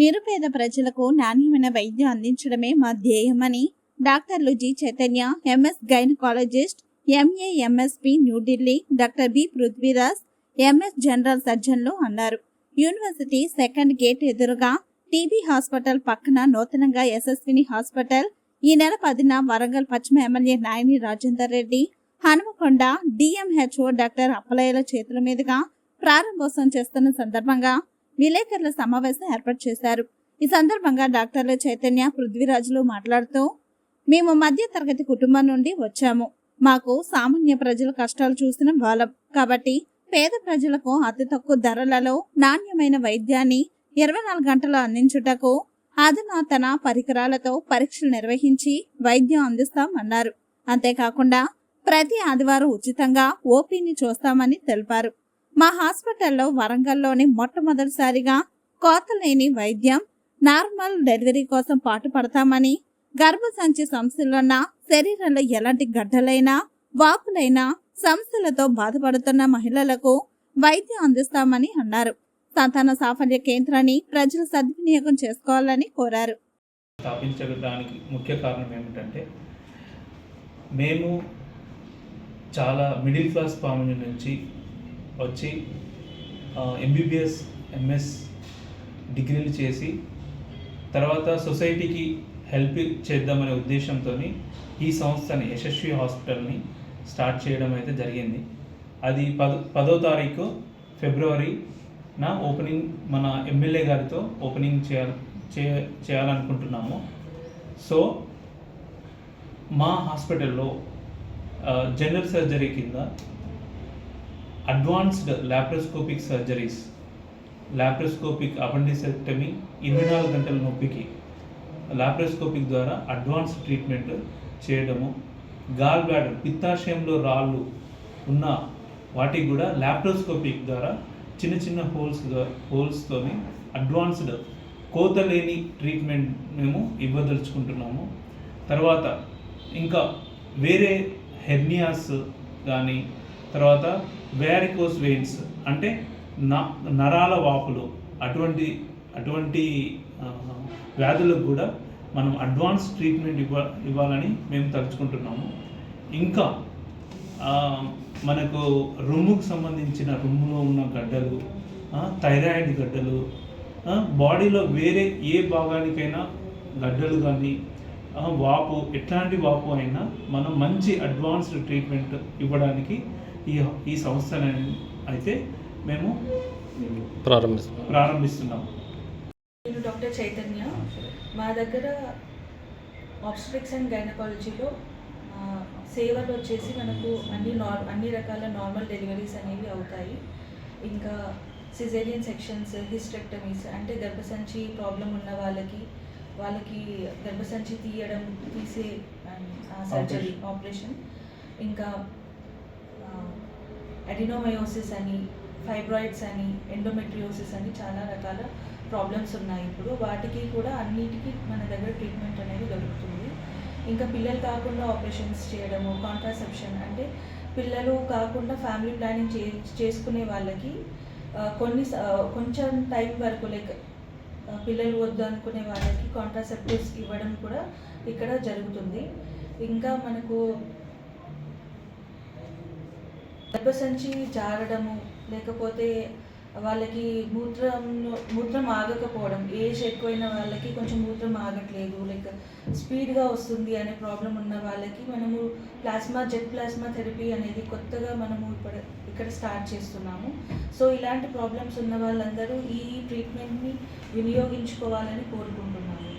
నిరుపేద ప్రజలకు నాణ్యమైన వైద్యం అందించడమే మా ధ్యేయమని డాక్టర్లు G Chaitanya MS gynaecologist MA MSP New Delhi doctor B Prithviraj MS general సర్జన్లు అన్నారు. యూనివర్సిటీ సెకండ్ గేట్ ఎదురుగా టీబీ హాస్పిటల్ పక్కన నూతనంగా యశస్విని హాస్పిటల్ ఈ నెల పదిన వరంగల్ పశ్చిమ MLA Nayini Rajender Reddy Hanumakonda DMHO doctor అప్పలయ్యల చేతుల మీదుగా ప్రారంభోత్సవం చేస్తున్న సందర్భంగా విలేకరుల సమావేశం ఏర్పాటు చేశారు. ఈ సందర్భంగా డాక్టర్ల చైతన్య పృథ్వీరాజులు మాట్లాడుతూ మేము మధ్య తరగతి కుటుంబం నుండి వచ్చాము. మాకు సామాన్య ప్రజల కష్టాలు చూసిన బలం. కాబట్టి పేద ప్రజలకు అతి తక్కువ ధరలలో నాణ్యమైన వైద్యాన్ని ఇరవై నాలుగు గంటలు అందించుటకు అధునాతన పరికరాలతో పరీక్షలు నిర్వహించి వైద్యం అందిస్తామన్నారు. అంతేకాకుండా ప్రతి ఆదివారం ఉచితంగా ఓపీని చూస్తామని తెలిపారు. మా హాస్పిటల్లో వరంగల్లోని మొట్టమొదటిసారిగా కోతలేని వైద్యం నార్మల్ డెలివరీ కోసం పాటుపడతామని గర్భసంచి సమస్యలున్న శరీరంలో ఎలాంటి గడ్డలైనా వాపులైనా సమస్యలతో బాధపడుతున్న మహిళలకు వైద్యం అందిస్తామని అన్నారు. సంతాన సాఫల్య కేంద్రాన్ని ప్రజలు సద్వినియోగం చేసుకోవాలని కోరారు. స్థాపించడానికి ముఖ్య కారణం ఏమిటంటే మేము చాలా మిడిల్ క్లాస్ ఫ్యామిలీ నుంచి వచ్చి ఎంబీబీఎస్ ఎంఎస్ డిగ్రీలు చేసి తర్వాత సొసైటీకి హెల్ప్ చేద్దామనే ఉద్దేశంతో ఈ సంస్థని యశస్వి హాస్పిటల్ని స్టార్ట్ చేయడం అయితే జరిగింది. అది పద పదో తారీఖు ఫిబ్రవరి నా ఓపెనింగ్ మన ఎమ్మెల్యే గారితో ఓపెనింగ్ చేయాలి చే- చేయాలనుకుంటున్నాము. సో మా హాస్పిటల్లో జనరల్ సర్జరీ కింద advanced laparoscopic surgeries laparoscopic appendicectomy ఇరవై నాలుగు గంటల నొప్పికి లాప్రోస్కోపిక్ ద్వారా అడ్వాన్స్ ట్రీట్మెంట్ చేయడము గాల్ బ్లాడర్ పిత్తాశయంలో రాళ్ళు ఉన్న వాటికి కూడా లాప్రోస్కోపిక్ ద్వారా చిన్న చిన్న హోల్స్ హోల్స్తోని అడ్వాన్స్డ్ కోత లేని ట్రీట్మెంట్ మేము ఇవ్వదలుచుకుంటున్నాము. తర్వాత ఇంకా వేరే హెర్నియాస్ కానీ తర్వాత వ్యారికోస్ వెయిన్స్ అంటే న నరాల వాపులు అటువంటి అటువంటి వ్యాధులకు కూడా మనం అడ్వాన్స్ ట్రీట్మెంట్ ఇవ్వ ఇవ్వాలని మేము తలుచుకుంటున్నాము. ఇంకా మనకు రొమ్ముకు సంబంధించిన రొమ్ములో ఉన్న గడ్డలు థైరాయిడ్ గడ్డలు బాడీలో వేరే ఏ భాగానికైనా గడ్డలు కానీ వాపు ఎట్లాంటి వాపు అయినా మనం మంచి అడ్వాన్స్డ్ ట్రీట్మెంట్ ఇవ్వడానికి ఈ ఈ సంస్థని అయితే మేము ప్రారంభిస్తాం ప్రారంభిస్తున్నాము నేను డాక్టర్ చైతన్య. మా దగ్గర ఆబ్స్ట్రిక్స్ అండ్ గైనకాలజీలో సేవలు వచ్చేసి మనకు అన్ని నార్ అన్ని రకాల నార్మల్ డెలివరీస్ అనేవి అవుతాయి. ఇంకా సిజేరియన్ సెక్షన్స్ హిస్టెక్టమీస్ అంటే గర్భసంచి ప్రాబ్లం ఉన్న వాళ్ళకి వాళ్ళకి గర్భసంచి తీయడం తీసే సర్జరీ ఆపరేషన్ ఇంకా అడినోమయోసిస్ అని ఫైబ్రాయిడ్స్ అని ఎండోమెట్రియోసిస్ అని చాలా రకాల ప్రాబ్లమ్స్ ఉన్నాయి ఇప్పుడు. వాటికి కూడా అన్నిటికీ మన దగ్గర ట్రీట్మెంట్ అనేది దొరుకుతుంది. ఇంకా పిల్లలు కాకుండా ఆపరేషన్స్ చేయడము కాంట్రాసెప్షన్ అంటే పిల్లలు కాకుండా ఫ్యామిలీ ప్లానింగ్ చే చేసుకునే వాళ్ళకి కొన్ని కొంచెం టైం వరకు లైక్ పిల్లలు వద్దు అనుకునే వాళ్ళకి కాంట్రాసెప్టివ్స్ ఇవ్వడం కూడా ఇక్కడ జరుగుతుంది. ఇంకా మనకు గర్భసంచి జారడము లేకపోతే వాళ్ళకి మూత్రంలో మూత్రం ఆగకపోవడం ఏజ్ ఎక్కువైన వాళ్ళకి కొంచెం మూత్రం ఆగట్లేదు లైక్ స్పీడ్గా వస్తుంది అనే ప్రాబ్లం ఉన్న వాళ్ళకి మనము ప్లాస్మా జెట్ ప్లాస్మా థెరపీ అనేది కొత్తగా మనము ఇప్పుడు ఇక్కడ స్టార్ట్ చేస్తున్నాము. సో ఇలాంటి ప్రాబ్లమ్స్ ఉన్న వాళ్ళందరూ ఈ ట్రీట్మెంట్ని వినియోగించుకోవాలని కోరుకుంటున్నాము.